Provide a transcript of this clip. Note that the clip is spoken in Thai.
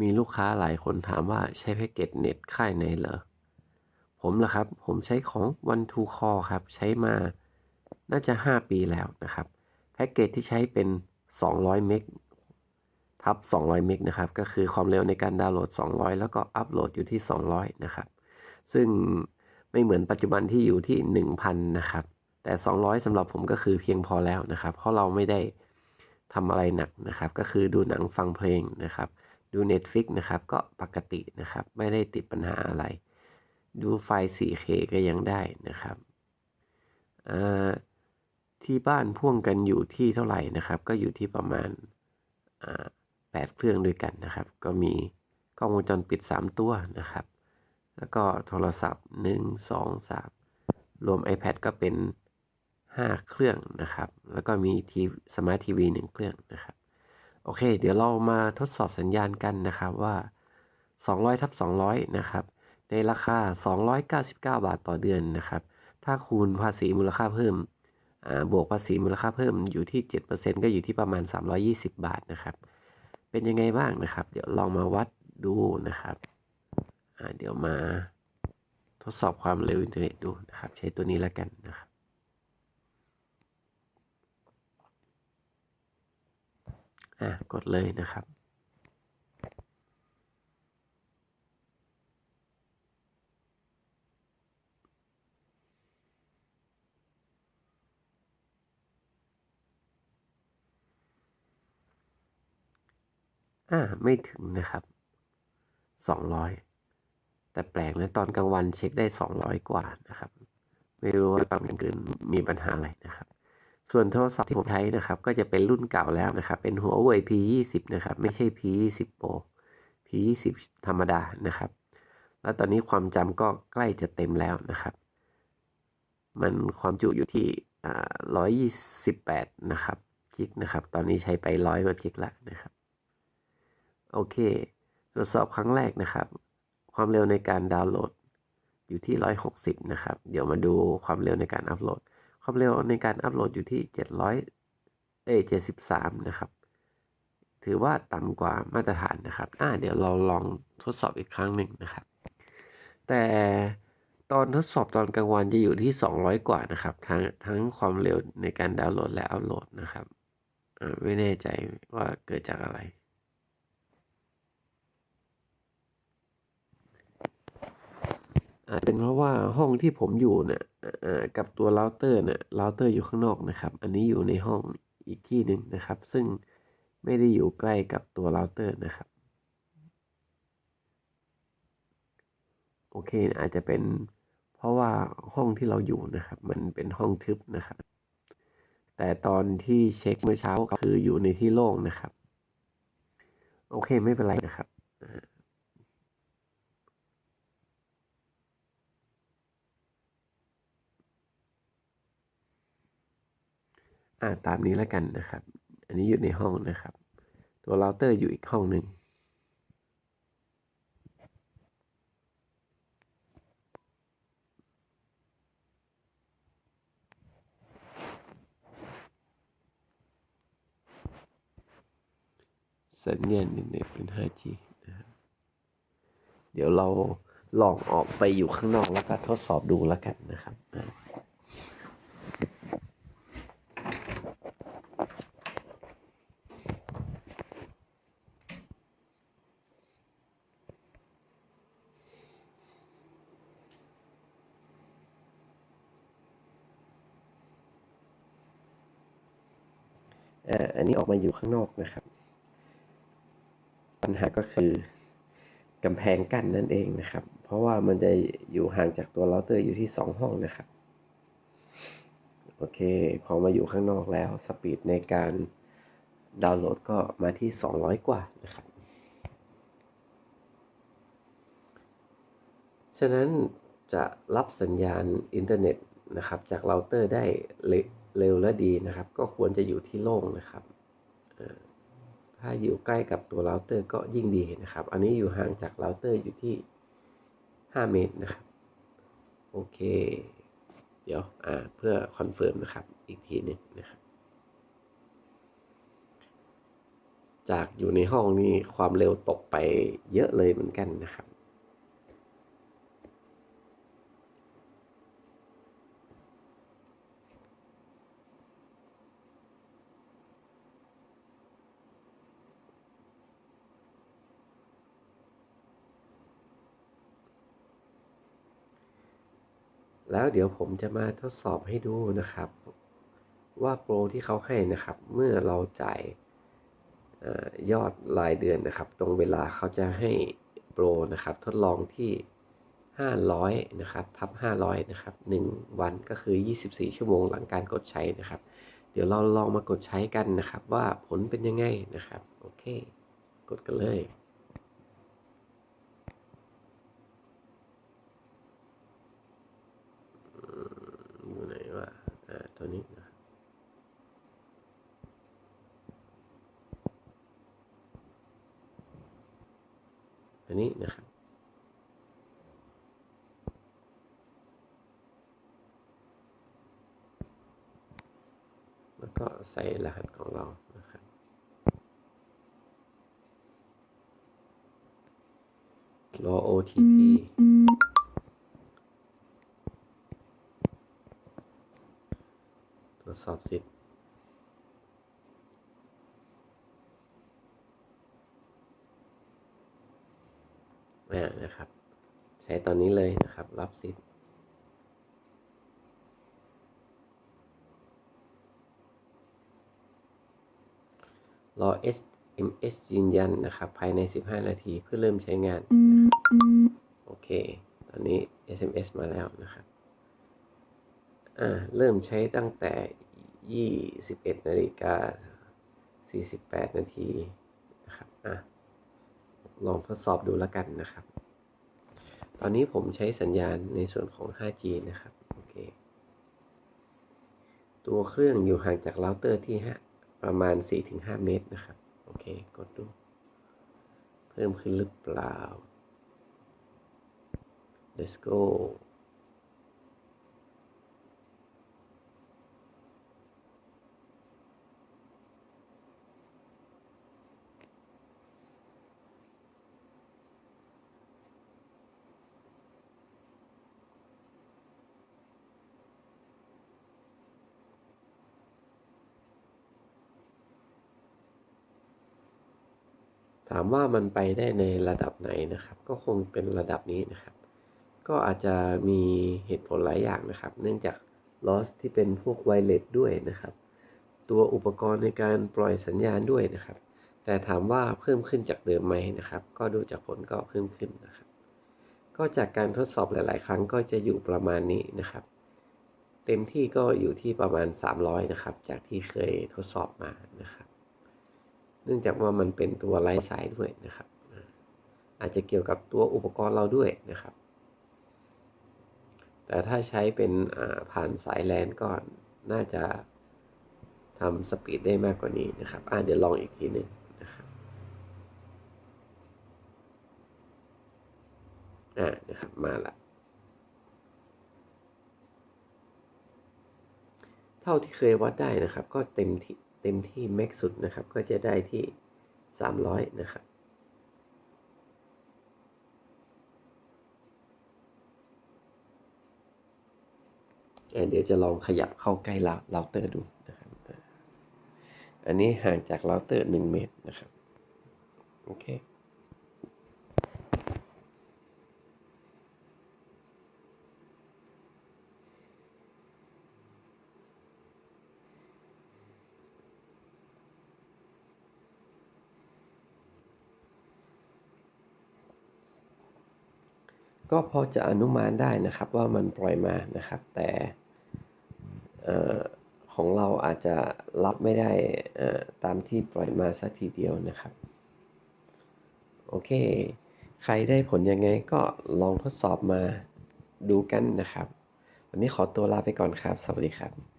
มีลูกค้าหลายคนถามว่าใช้แพ็กเกจเน็ตค่ายไหนเหรอ ผมเหรอครับ ผมใช้ของ One to Call ครับ ใช้มาน่าจะ 5 ปีแล้วนะครับ แพ็กเกจที่ใช้เป็น 200 เมกทับ 200 เมกนะครับ ก็คือความเร็วในการดาวน์โหลด 200 แล้วก็อัปโหลดอยู่ที่ 200 นะครับ ซึ่งไม่เหมือนปัจจุบันที่อยู่ที่ 1,000 นะครับ แต่ 200สำหรับผมก็คือเพียงพอแล้วนะครับ เพราะเราไม่ได้ทำอะไรหนักนะครับ ก็คือดูหนังฟังเพลงนะครับ ดู Netflix นะครับ ก็ปกตินะครับ ไม่ได้ติดปัญหาอะไร ดูไฟ 4K ก็ยังได้นะครับที่บ้านพ่วงกันอยู่ที่เท่าไหร่นะครับ ก็อยู่ที่ประมาณแปดเครื่องด้วยกันนะครับ ก็มีกล้องวงจรปิด 3 ตัวนะครับ แล้วก็โทรศัพท์ 1 2 3 รวม iPad ก็เป็น 5 เครื่องนะครับ แล้วก็มีทีสมาร์ททีวี 1 เครื่องนะครับ โอเค เดี๋ยวเรามาทดสอบสัญญาณกันนะครับว่า 200ทับ200 นะครับ ในราคา 299 บาทต่อเดือนนะครับ ถ้าคูณภาษีมูลค่าเพิ่ม บวกภาษีมูลค่าเพิ่มอยู่ที่ 7%ก็อยู่ที่ประมาณ 320 บาทนะครับ เป็นยังไงบ้างนะครับ เดี๋ยวลองมาวัดดูนะครับ เดี๋ยวมาทดสอบความเร็วอินเทอร์เน็ตดูนะครับ ใช้ตัวนี้แล้วกันนะครับ อ่กดเลยนะครับอ่าไม่ถึงนะครับ 200 แต่แปลกนะตอนกลางวันเช็คได้ 200 กว่านะครับ ไม่รู้ว่าตอนกลางคืนมีปัญหาอะไรนะครับ ส่วนโทรศัพท์ที่ผมใช้นะครับ ก็จะเป็นรุ่นเก่าแล้วนะครับ เป็น Huawei P20 นะครับ ไม่ใช่ P20 Pro P20 ธรรมดานะครับ แล้วตอนนี้ความจำก็ใกล้จะเต็มแล้วนะครับ มันความจุอยู่ที่ 128 นะครับจิกนะครับ ตอนนี้ใช้ไปร้อยกว่าจิกแล้วนะครับ โอเค ตรวจสอบครั้งแรกนะครับ ความเร็วในการดาวน์โหลดอยู่ที่ 160 นะครับ เดี๋ยวมาดูความเร็วในการอัพโหลด ความเร็วในการอัพโหลดอยู่ที่ 700เอ้73 นะครับ ถือว่าต่ำกว่ามาตรฐานนะครับ อ่า เดี๋ยวเราลองทดสอบอีกครั้งหนึ่งนะครับ แต่ตอนทดสอบตอนกลางวันจะอยู่ที่ 200 กว่านะครับ ทั้งทั้งความเร็วในการดาวน์โหลดและอัพโหลดนะครับไม่แน่ใจว่าเกิดจากอะไรอาจเป็นเพราะว่าห้องที่ผมอยู่เนี่ย กับตัวเราเตอร์เนี่ยเราเตอร์อยู่ข้างนอกนะครับ อันนี้อยู่ในห้องอีกที่หนึ่งนะครับ ซึ่งไม่ได้อยู่ใกล้กับตัวเราเตอร์นะครับ โอเค อาจจะเป็นเพราะว่าห้องที่เราอยู่นะครับ มันเป็นห้องทึบนะครับ แต่ตอนที่เช็คเมื่อเช้าคืออยู่ในที่โล่งนะครับ โอเคไม่เป็นไรนะครับ อ่าตามนี้แล้วกันนะครับ อันนี้อยู่ในห้องนะครับ ตัวเราเตอร์อยู่อีกห้องหนึ่งสัญญาณเน็ตเป็น 5G นะครับเดี๋ยวเราลองออกไปอยู่ข้างนอกแล้วก็ทดสอบดูแล้วกันนะครับ อันนี้ออกมาอยู่ข้างนอกนะครับ ปัญหาก็คือกำแพงกั้นนั่นเองนะครับ เพราะว่ามันจะอยู่ห่างจากตัวเราเตอร์อยู่ที่ 2 ห้องนะครับ โอเค พอมาอยู่ข้างนอกแล้วสปีดในการดาวน์โหลดก็มาที่ 200 กว่านะครับ ฉะนั้นจะรับสัญญาณอินเทอร์เน็ตนะครับ จากเราเตอร์ได้เล็ก เร็วและดีนะครับ ก็ควรจะอยู่ที่โล่งนะครับถ้าอยู่ใกล้กับตัวเราเตอร์ก็ยิ่งดีนะครับ อันนี้อยู่ห่างจากเราเตอร์อยู่ที่ 5 เมตรนะครับ โอเค เดี๋ยวเพื่อคอนเฟิร์มนะครับ อีกทีนึงนะครับ จากอยู่ในห้องนี่ความเร็วตกไปเยอะเลยเหมือนกันนะครับ แล้วเดี๋ยวผมจะมาทดสอบให้ดูนะครับ ว่าโปรที่เขาให้นะครับ เมื่อเราจ่ายอยอดรายเดือนนะครับ ตรงเวลาเขาจะให้โปรนะครับ ทดลองที่ 500 นะครับ ทับ 500 นะครับ 1 วันก็คือ 24 ชั่วโมงหลังการกดใช้นะครับ เดี๋ยวเราลองมากดใช้กันนะครับ ว่าผลเป็นยังไงนะครับ โอเค กดกันเลยไหนวะอ่า ตัวนี้นะครับอั นี้นะครับแล้วก็ใส่รหัสของเรานะครับ รอ OTP ตรวจสอบสิทธิ์อ่านะครับ ใช้ตอนนี้เลยนะครับ รับสิทธิ์รอ SMS ยืนยันนะครับ ภายใน 15 นาทีเพื่อเริ่มใช้งานโอเค ตอนนี้ SMS มาแล้วนะครับ อ่า เริ่มใช้ตั้งแต่ 21 นาฬิกา 48 นาทีนะครับ อะ ลองทดสอบดูแล้วกันนะครับ ตอนนี้ผมใช้สัญญาณในส่วนของ 5G นะครับโอเคตัวเครื่องอยู่ห่างจากเราเตอร์ที่5ประมาณ 4-5 เมตรนะครับโอเคกดดู เพิ่มขึ้นหรือเปล่า let's go ถามว่ามันไปได้ในระดับไหนนะครับ ก็คงเป็นระดับนี้นะครับ ก็อาจจะมีเหตุผลหลายอย่างนะครับ เนื่องจาก loss ที่เป็นพวกไวเลสด้วยนะครับ ตัวอุปกรณ์ในการปล่อยสัญญาณด้วยนะครับ แต่ถามว่าเพิ่มขึ้นจากเดิมไหมนะครับ ก็ดูจากผลก็เพิ่มขึ้นนะครับ ก็จากการทดสอบหลาย ๆ ครั้งก็จะอยู่ประมาณนี้นะครับ เต็มที่ก็อยู่ที่ประมาณ 300 นะครับ จากที่เคยทดสอบมานะครับ เนื่องจากว่ามันเป็นตัวไร้สายด้วยนะครับ อาจจะเกี่ยวกับตัวอุปกรณ์เราด้วยนะครับ แต่ถ้าใช้เป็นผ่านสายแลนก็น่าจะทำสปีดได้มากกว่านี้นะครับอ่าเดี๋ยวลองอีกทีหนึ่งนะครับอ่านะครับ มาละเท่าที่เคยวัดได้นะครับ ก็เต็มที่ เต็มที่แม็กสุดนะครับ ก็จะได้ที่ 300 นะครับเดี๋ยวจะลองขยับเข้าใกล้เราเตอร์ดูนะครับ อันนี้ห่างจากเราเตอร์ 1 เมตรนะครับ โอเค ก็พอจะอนุมานได้นะครับว่ามันปล่อยมานะครับ แต่ของเราอาจจะรับไม่ได้ตามที่ปล่อยมาสักทีเดียวนะครับ โอเค ใครได้ผลยังไงก็ลองทดสอบมาดูกันนะครับ วันนี้ขอตัวลาไปก่อนครับ สวัสดีครับ